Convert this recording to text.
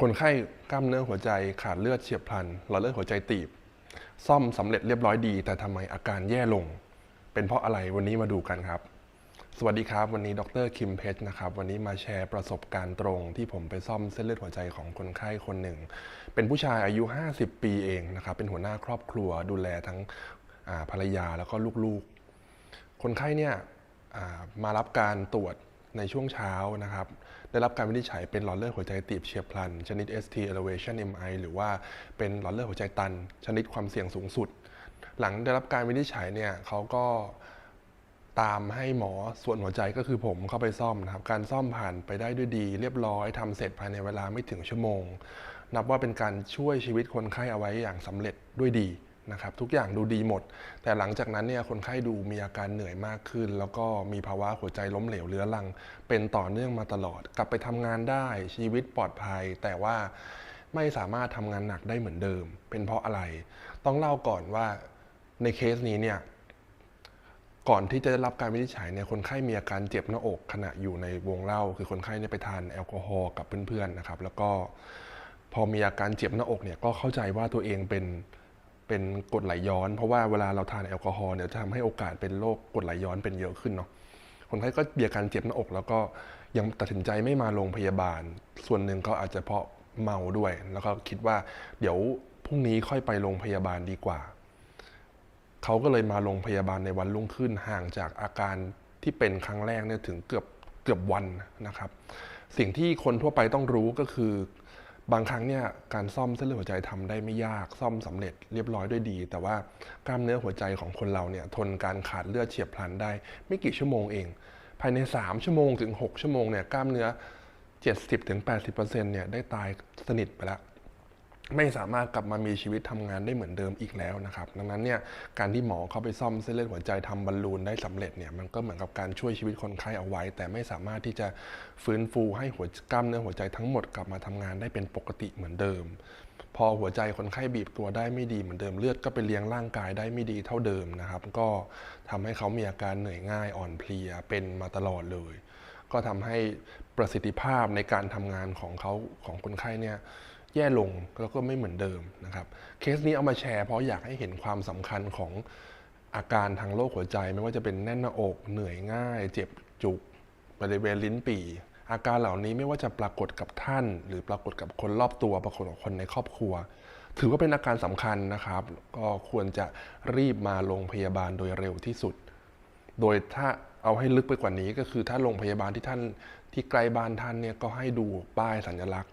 คนไข้กล้ามเนื้อหัวใจขาดเลือดเฉียบพลันหลอดเลือดหัวใจตีบ ซ่อมสำเร็จเรียบร้อยดี แต่ทำไมอาการแย่ลง เป็นเพราะอะไรวันนี้มาดูกันครับ สวัสดีครับ วันนี้ดรคิมเพชรนะครับ วันนี้มาแชร์ประสบการณ์ตรงที่ผมไปซ่อมเส้นเลือดหัวใจของคนไข้คนหนึ่ง เป็นผู้ชายอายุ 50 ปีเองนะครับ เป็นหัวหน้าครอบครัวดูแลทั้งภรรยาแล้วก็ลูกๆ คนไข้เนี่ยมารับการตรวจ ในช่วงเช้านะครับ ได้รับการวินิจฉัยเป็นหลอดเลือดหัวใจตีบเฉียบพลัน ชนิด ST elevation MI หรือว่าเป็นหลอดเลือดหัวใจตัน ชนิดความเสี่ยงสูงสุด หลังได้รับการวินิจฉัยเนี่ยเขาก็ตามให้หมอส่วนหัวใจก็คือผมเข้าไปซ่อมนะครับ การซ่อมผ่านไปได้ด้วยดี เรียบร้อยทำเสร็จภายในเวลาไม่ถึงชั่วโมง นับว่าเป็นการช่วยชีวิตคนไข้เอาไว้อย่างสำเร็จด้วยดี นะครับทุกอย่างดูดีหมด แต่หลังจากนั้นเนี่ยคนไข้ดูมีอาการเหนื่อยมากขึ้น แล้วก็มีภาวะหัวใจล้มเหลวเรื้อรัง เป็นต่อเนื่องมาตลอด กลับไปทำงานได้ชีวิตปลอดภัย แต่ว่าไม่สามารถทำงานหนักได้เหมือนเดิม เป็นเพราะอะไร ต้องเล่าก่อนว่าในเคสนี้เนี่ยก่อนที่จะได้รับการวินิจฉัยเนี่ยคนไข้มีอาการเจ็บหน้าอกขณะอยู่ในวงเล่า คือคนไข้เนี่ยไปทานแอลกอฮอล์กับเพื่อนๆนะครับ แล้วก็พอมีอาการเจ็บหน้าอกเนี่ยก็เข้าใจว่าตัวเองเป็น เป็นกรดไหลย้อน เพราะว่าเวลาเราทานแอลกอฮอล์เนี่ยจะทำให้โอกาสเป็นโรคกรดไหลย้อนเป็นเยอะขึ้นเนาะคนไข้ก็มีอาการเจ็บหน้าอก แล้วก็ยังตัดสินใจไม่มาโรงพยาบาล ส่วนหนึ่งก็อาจจะเพราะเมาด้วย แล้วก็คิดว่าเดี๋ยวพรุ่งนี้ค่อยไปโรงพยาบาลดีกว่า เขาก็เลยมาโรงพยาบาลในวันรุ่งขึ้นห่างจากอาการที่เป็นครั้งแรกเนี่ยถึงเกือบเกือบวันนะครับ สิ่งที่คนทั่วไปต้องรู้ก็คือ บางครั้งเนี่ยการซ่อมเส้นเลือดหัวใจทำได้ไม่ยากซ่อมสำเร็จเรียบร้อยด้วยดี แต่ว่ากล้ามเนื้อหัวใจของคนเราเนี่ยทนการขาดเลือดเฉียบพลันได้ ไม่กี่ชั่วโมงเอง ภายใน 3 ชั่วโมงถึง 6 ชั่วโมงเนี่ยกล้ามเนื้อ 70-80%เนี่ยได้ตายสนิทไปแล้ว ไม่สามารถกลับมามีชีวิตทำงานได้เหมือนเดิมอีกแล้วนะครับ ดังนั้นเนี่ยการที่หมอเข้าไปซ่อมเส้นเลือดหัวใจทำบอลลูนได้สำเร็จเนี่ยมันก็เหมือนกับการช่วยชีวิตคนไข้เอาไว้ แต่ไม่สามารถที่จะฟื้นฟูให้หัวกล้ามเนื้อหัวใจทั้งหมดกลับมาทำงานได้เป็นปกติเหมือนเดิม พอหัวใจคนไข้บีบตัวได้ไม่ดีเหมือนเดิมเลือดก็ไปเลี้ยงร่างกายได้ไม่ดีเท่าเดิมนะครับ ก็ทำให้เขามีอาการเหนื่อยง่ายอ่อนเพลียเป็นมาตลอดเลย ก็ทำให้ประสิทธิภาพในการทำงานของเขาของคนไข้เนี่ย แย่ลงแล้วก็ไม่เหมือนเดิมนะครับ เคสนี้เอามาแชร์เพราะอยากให้เห็นความสำคัญของอาการทางโรคหัวใจ ไม่ว่าจะเป็นแน่นหน้าอกเหนื่อยง่าย เจ็บจุกบริเวณลิ้นปี่อาการเหล่านี้ไม่ว่าจะปรากฏกับท่าน หรือปรากฏกับคนรอบตัวปรากฏกับคนในครอบครัว ถือว่าเป็นอาการสำคัญนะครับ ก็ควรจะรีบมาโรงพยาบาลโดยเร็วที่สุด โดยถ้าเอาให้ลึกไปกว่านี้ก็คือถ้าโรงพยาบาลที่ท่านที่ใกล้บ้านท่านเนี่ยก็ให้ดูป้ายสัญลักษณ์